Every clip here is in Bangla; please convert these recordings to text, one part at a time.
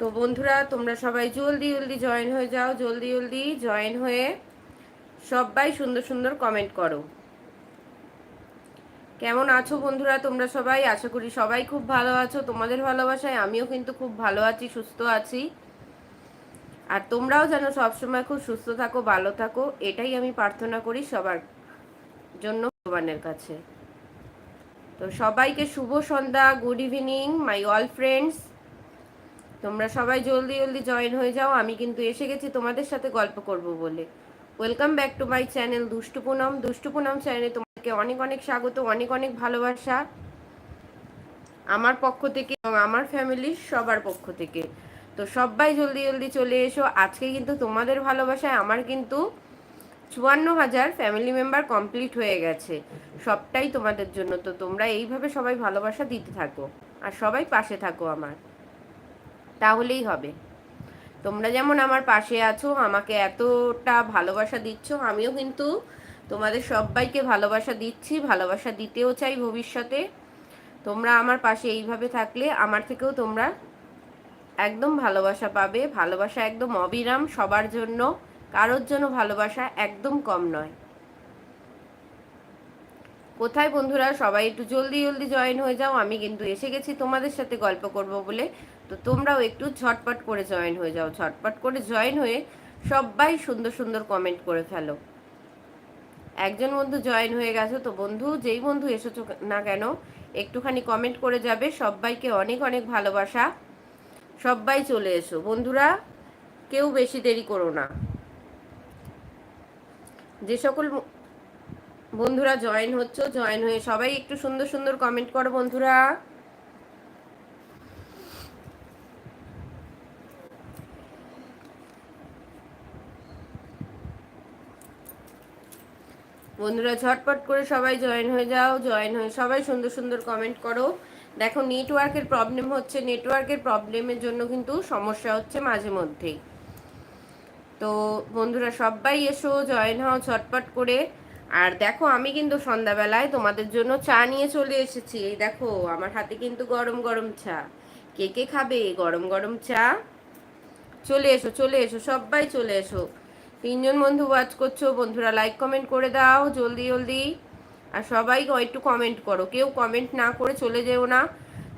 তো বন্ধুরা, তোমরা সবাই জলদি জলদি জয়েন হয়ে যাও, জলদি জলদি জয়েন হয়ে সবাই সুন্দর সুন্দর কমেন্ট করো। কেমন আছো বন্ধুরা তোমরা সবাই? আশা করি সবাই খুব ভালো আছো। তোমাদের ভালোবাসায় আমিও কিন্তু খুব ভালো আছি, সুস্থ আছি। আর তোমরাও যেন সবসময় খুব সুস্থ থাকো, ভালো থাকো, এটাই আমি প্রার্থনা করি সবার জন্য, ভগবানের কাছে। তো সবাইকে শুভ সন্ধ্যা good evening my all friends তোমরা সবাই জলদি জলদি জয়েন হয়ে যাও, আমি কিন্তু এসে গেছি তোমাদের সাথে গল্প করব বলে। Welcome back to my channel Dushtu Punam. দুষ্টু পুনম চ্যানেলে তোমাকে অনেক অনেক স্বাগত, অনেক অনেক ভালোবাসা। আমার পক্ষ থেকে এবং আমার ফ্যামিলির সবার পক্ষ থেকে। তো সবাই জলদি জলদি চলে এসো। আজকে কিন্তু তোমাদের ভালোবাসায় আমার কিন্তু চুয়ান্ন হাজার ফ্যামিলি মেম্বার কমপ্লিট হয়ে গেছে। সবটাই তোমাদের জন্য। তো তোমরা এইভাবে সবাই ভালোবাসা দিতে থাকো। আর সবাই পাশে থাকো আমার। তাহলেই হবে। তোমরা যেমন আমার পাশে আছো, আমাকে এতটা ভালোবাসা দিচ্ছ, আমিও কিন্তু তোমাদের সবাইকে ভালোবাসা দিচ্ছি, ভালোবাসা দিতেও চাই ভবিষ্যতে। তোমরা আমার পাশে এইভাবে থাকলে আমার থেকেও তোমরা একদম ভালোবাসা পাবে। ভালোবাসা একদম অবিরাম, সবার জন্য, কারোর জন্য ভালোবাসা একদম কম নয়। কোথায় বন্ধুরা? সবাই একটু জলদি জলদি জয়েন হয়ে যাও। আমি কিন্তু এসে গেছি তোমাদের সাথে গল্প করব বলে। তো তোমরাও একটু ঝটপট করে জয়েন হয়ে যাও। ঝটপট করে জয়েন হয়ে সবাই সুন্দর সুন্দর কমেন্ট করে ফেলো। একজন বন্ধু জয়েন হয়ে গেছো তো বন্ধু, যেই বন্ধু এসেছ না কেন, একটুখানি কমেন্ট করে যাবে। সবাইকে অনেক অনেক ভালোবাসা। সবাই চলে এসো। বন্ধুরা, কেউ বেশি দেরি করো না। যে সকল বন্ধুরা জয়েন হচ্ছে জয়েন হয়ে সবাই একটু সুন্দর সুন্দর কমেন্ট করো বন্ধুরা। বন্ধুরা ঝটপট করে সবাই জয়েন হয়ে যাও জয়েন হয়ে সবাই সুন্দর সুন্দর কমেন্ট করো। দেখো নেটওয়ার্কের প্রবলেম হচ্ছে নেটওয়ার্কের প্রবলেমের জন্য কিন্তু সমস্যা হচ্ছে মাঝে মধ্যেই। তো বন্ধুরা সবাই এসো জয়েন হও ঝটপট করে। আর দেখো, আমি কিন্তু সন্ধ্যাবেলায় তোমাদের জন্য চা নিয়ে চলে এসেছি। এই দেখো, আমার হাতে কিন্তু গরম গরম চা। কে কে খাবে? গরম গরম চা। চলে এসো চলে এসো, সবাই চলে এসো। তিনজন বন্ধু ওয়াচ করছ, বন্ধুরা লাইক কমেন্ট করে দাও, জলদি জলদি। আর সবাই একটু কমেন্ট করো। কেউ কমেন্ট না করে চলে যেও না।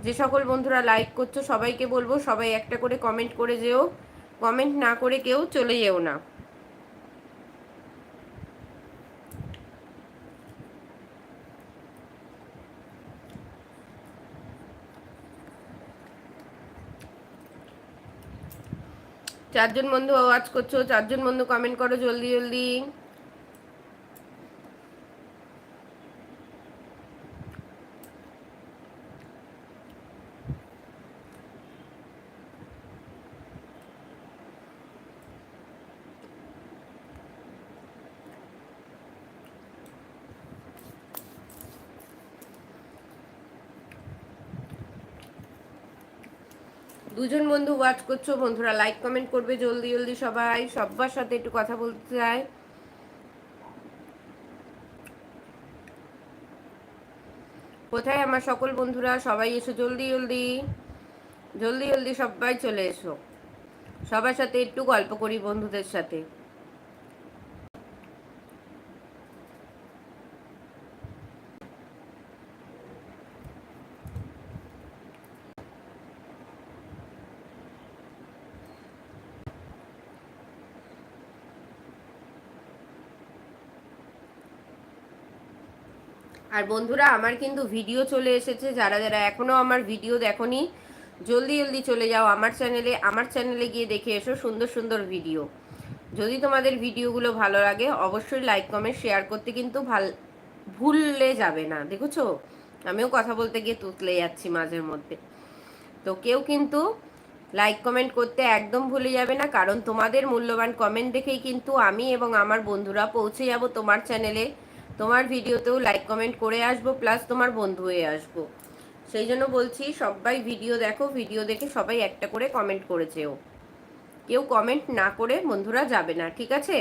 যে সকল বন্ধুরা লাইক করছ, সবাইকে বলব, সবাই একটা করে কমেন্ট করে যেও। কমেন্ট না করে কেউ চলে যেও না। চারজন বন্ধু ওয়াচ করছ চারজন বন্ধু কমেন্ট করো জলদি জলদি। দুজন বন্ধু ওয়াচ করছ, বন্ধুরা লাইক কমেন্ট করবে, জলদি জলদি সবাই সবার সাথে একটু কথা বলতে চাই। কোথায় আমার সকল বন্ধুরা? সবাই এসো, জলদি জলদি। জলদি জলদি সবাই চলে এসো। সবার সাথে একটু গল্প করি বন্ধুদের সাথে। আর বন্ধুরা, আমার কিন্তু ভিডিও চলে এসেছে। যারা যারা এখনও আমার ভিডিও দেখনি, জলদি জলদি চলে যাও আমার চ্যানেলে। আমার চ্যানেলে গিয়ে দেখে এসো সুন্দর সুন্দর ভিডিও। যদি তোমাদের ভিডিওগুলো ভালো লাগে, অবশ্যই লাইক, কমেন্ট, শেয়ার করতে কিন্তু ভালো, ভুললে যাবে না। দেখেছ? আমিও কথা বলতে গিয়ে তুতলে যাচ্ছি মাঝের মধ্যে। তো কেউ কিন্তু লাইক, কমেন্ট করতে একদম ভুলে যাবে না, কারণ তোমাদের মূল্যবান কমেন্ট দেখেই কিন্তু আমি এবং আমার বন্ধুরা পৌঁছে যাব তোমার চ্যানেলে। তোমার ভিডিওতেও লাইক কমেন্ট করে আসব প্লাস তোমার বন্ধু হয়ে আসব। সেই জন্য বলছি, সবাই ভিডিও দেখো ভিডিও দেখে সবাই একটা করে কমেন্ট করেছেও। কেউ কমেন্ট না করে বন্ধুরা যাবে না, ঠিক আছে?